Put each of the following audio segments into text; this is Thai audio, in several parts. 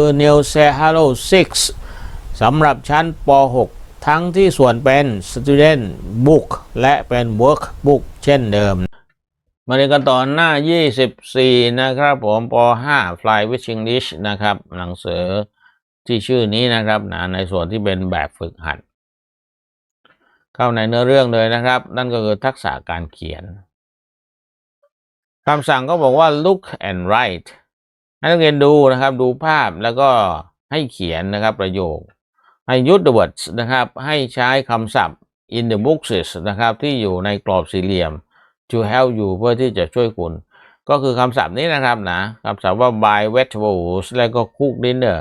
คือ New s e h a l o 6 สำหรับชั้นป .6 ทั้งที่ส่วนเป็น Student Book และเป็น Workbook เช่นเดิม มาเรียนกันต่อหน้า 24 นะครับผมป .5 Fly with English นะครับ หนังสือที่ชื่อนี้นะครับนะในส่วนที่เป็นแบบฝึกหัด เข้าในเนื้อเรื่องเลยนะครับ นั่นก็คือทักษะการเขียนคำสั่งก็บอกว่า look and write ให้นักเรียนดูนะครับ ดูภาพแล้วก็ให้เขียนนะครับประโยค ให้ use the words นะครับ ให้ใช้คำศัพท์ in the boxes นะครับ ที่อยู่ในกรอบสี่เหลี่ยม to help you เพื่อที่จะช่วยคุณ ก็คือคำศัพท์นี้นะครับนะคำศัพท์ว่า buy vegetables แล้วก็ cook dinner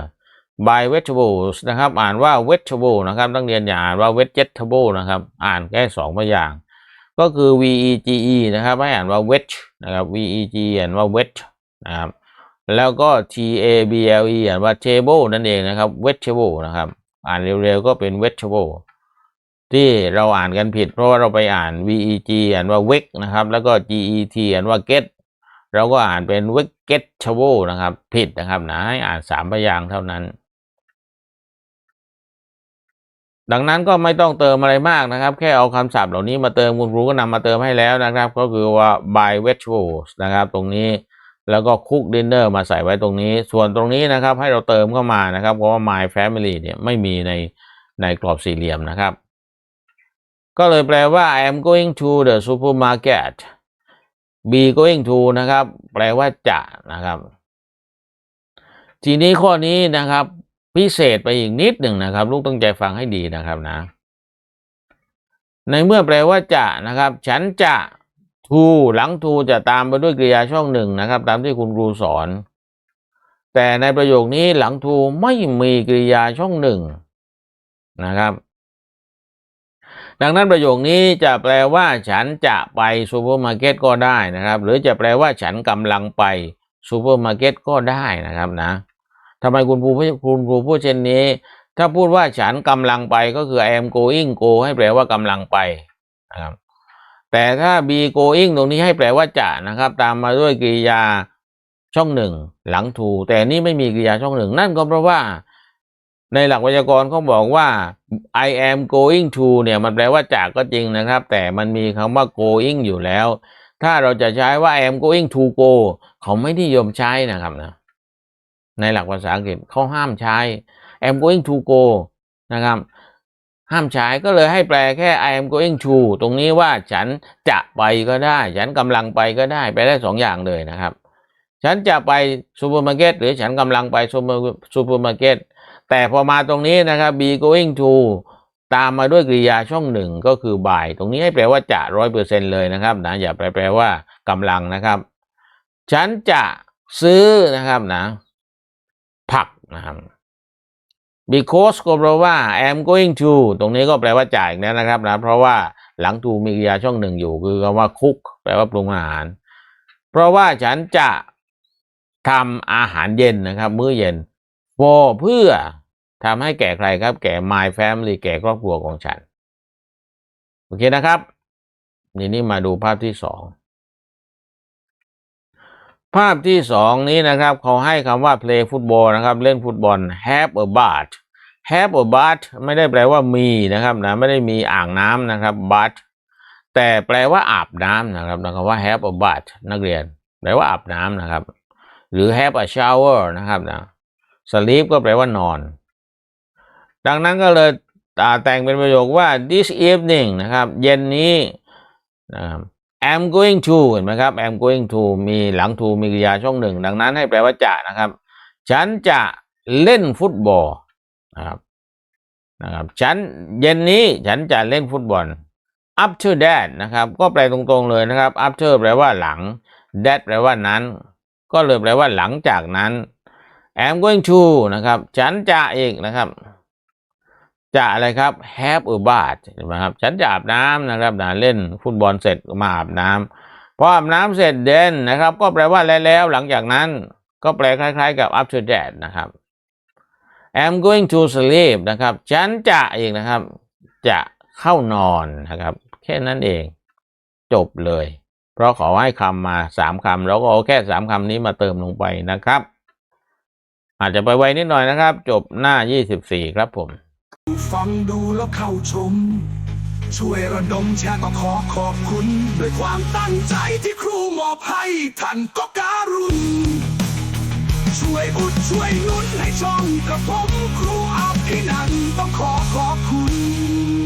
buy vegetables นะครับ อ่านว่า vegetable นะครับนักเรียนอย่าอ่านว่า vegetable นะครับ อ่านแค่สองพยางก็คือ v e g e นะครับ ให้อ่านว่า veg นะครับ v e g อ่านว่า veg นะครับ แล้วก็ t a b l e อ่านว่า table นั่นเองนะครับ vegetable นะครับ อ่านเร็วๆก็เป็น vegetable ที่เราอ่านกันผิด เพราะว่าเราไปอ่าน v e g อ่านว่า veg นะครับ แล้วก็ g e t อ่านว่า get เราก็อ่านเป็น vegetable นะครับ ผิดนะครับนะให้อ่านสามพยางค์เท่านั้น ดังนั้นก็ไม่ต้องเติมอะไรมากนะครับ แค่เอาคำศัพท์เหล่านี้มาเติมคุณครูก็นำมาเติมให้แล้วนะครับ ก็คือว่า by vegetables นะครับ ตรงนี้ แล้วก็ cook dinner มาใส่ไว้ตรงนี้ ส่วนตรงนี้นะครับให้เราเติมเข้ามานะครับ เพราะว่า my family เนี่ยไม่มีในในกรอบสี่เหลี่ยมนะครับ ก็เลยแปลว่า I am going to the supermarket be going to นะครับ แปลว่าจะนะครับ ทีนี้ข้อนี้นะครับพิเศษไปอีกนิดหนึ่งนะครับ ลูกตั้งใจฟังให้ดีนะครับนะ ในเมื่อแปลว่าจะนะครับ ฉันจะ to หลัง to จะตามไปด้วยกริยาช่องหนึ่งนะครับ ตามที่คุณครูสอน แต่ในประโยคนี้หลัง to ไม่มีกริยาช่องหนึ่งนะครับ ดังนั้นประโยคนี้จะแปลว่า ฉันจะไปซูเปอร์มาร์เก็ตก็ได้นะครับ หรือจะแปลว่าฉันกำลังไปซูเปอร์มาร์เก็ตก็ได้นะครับนะทำไมคุณครูคุณครูพูดเช่นนี้ ถ้าพูดว่าฉันกำลังไปก็คือ I am going go ให้แปลว่ากำลังไปนะครับ แต่ถ้า be going ตรงนี้ให้แปลว่าจะนะครับ ตามมาด้วยกริยาช่องหนึ่งหลัง to แต่นี่ไม่มีกริยาช่องหนึ่งนั่นก็เพราะว่า ในหลักไวยากรณ์เขาบอกว่า I am going to เนี่ยมันแปลว่าจากก็จริงนะครับ แต่มันมีคำว่า going อยู่แล้ว ถ้าเราจะใช้ว่า I am going to go เขาไม่นิยมใช้นะครับนะในหลักภาษาอังกฤษเขาห้ามใช้ I am going to go นะครับ ห้ามใช้ก็เลยให้แปลแค่ I am going to ตรงนี้ว่าฉันจะไปก็ได้ ฉันกำลังไปก็ได้ไปได้สองอย่างเลยนะครับ ฉันจะไปซูเปอร์มาร์เก็ตหรือฉันกำลังไปซูเปอร์ซูเปอร์มาร์เก็ตแต่พอมาตรงนี้นะครับ be going to ตามมาด้วยกริยาช่องหนึ่งก็คือ by ตรงนี้ให้แปลว่าจะร้อยเปอร์เซ็นเลยนะครับนะอย่าแปลแปลว่ากำลังนะครับ ฉันจะซื้อนะครับนะ ผักนะครับ because ก็แปลว่า I am going to ตรงนี้ก็แปลว่าจ่ายแล้วนะครับนะเพราะว่าหลัง to มีกริยาช่องหนึ่งอยู่ คือคำว่า cook แปลว่าปรุงอาหาร เพราะว่าฉันจะทำอาหารเย็นนะครับ มื้อเย็น for เพื่อทำให้แก่ใครครับ แก่ my family แก่ครอบครัวของฉัน โอเคนะครับ นี่นี่มาดูภาพที่สอง ภาพที่สองนี้นะครับเขาให้คำว่า play football นะครับ เล่นฟุตบอล have a bath have a bath ไม่ได้แปลว่ามีนะครับนะไม่ได้มีอ่างน้ำนะครับ bath แต่แปลว่าอาบน้ำนะครับนะครับว่า have a bath นักเรียน แปลว่าอาบน้ำนะครับ หรือ have a shower นะครับนะ sleep ก็แปลว่านอน ดังนั้นก็เลยแต่งเป็นประโยคว่า this evening นะครับ เย็นนี้นะครับ am going to เห็นไหมครับ am going to มีหลัง to มีกริยาช่องหนึ่ง ดังนั้นให้แปลว่าจะนะครับ ฉันจะเล่นฟุตบอลนะครับนะครับฉันเย็นนี้ฉันจะเล่นฟุตบอล after that นะครับ ก็แปลตรงๆเลยนะครับ after แปลว่าหลัง that แปลว่านั้น ก็เลยแปลว่าหลังจากนั้น am going to นะครับ ฉันจะอีกนะครับ จะอะไรครับ have a bath ใช่ไหมครับฉันจะอาบน้ำนะครับนะเล่นฟุตบอลเสร็จมาอาบน้ำพออาบน้ำเสร็จ then นะครับ ก็แปลว่าแล้วแล้วหลังจากนั้น ก็แปลคล้าย ๆ กับ after that นะครับ I'm going to sleep นะครับ ฉันจะอีกนะครับ จะเข้านอนนะครับ แค่นั้นเองจบเลย เพราะขอให้คำมาสามคำแล้วก็เอาแค่สามคำนี้มาเติมลงไปนะครับ อาจจะไปไวนิดหน่อยนะครับ จบหน้า24ครับผม ฟังดูแล้วเข้าชม ช่วยระดมแชร์ก็ขอขอบคุณ ด้วยความตั้งใจที่ครูมอบให้ท่านก็การุณ ช่วยอุดช่วยนุนให้ช่องกระผมครูอาภินันต้องขอขอบคุณ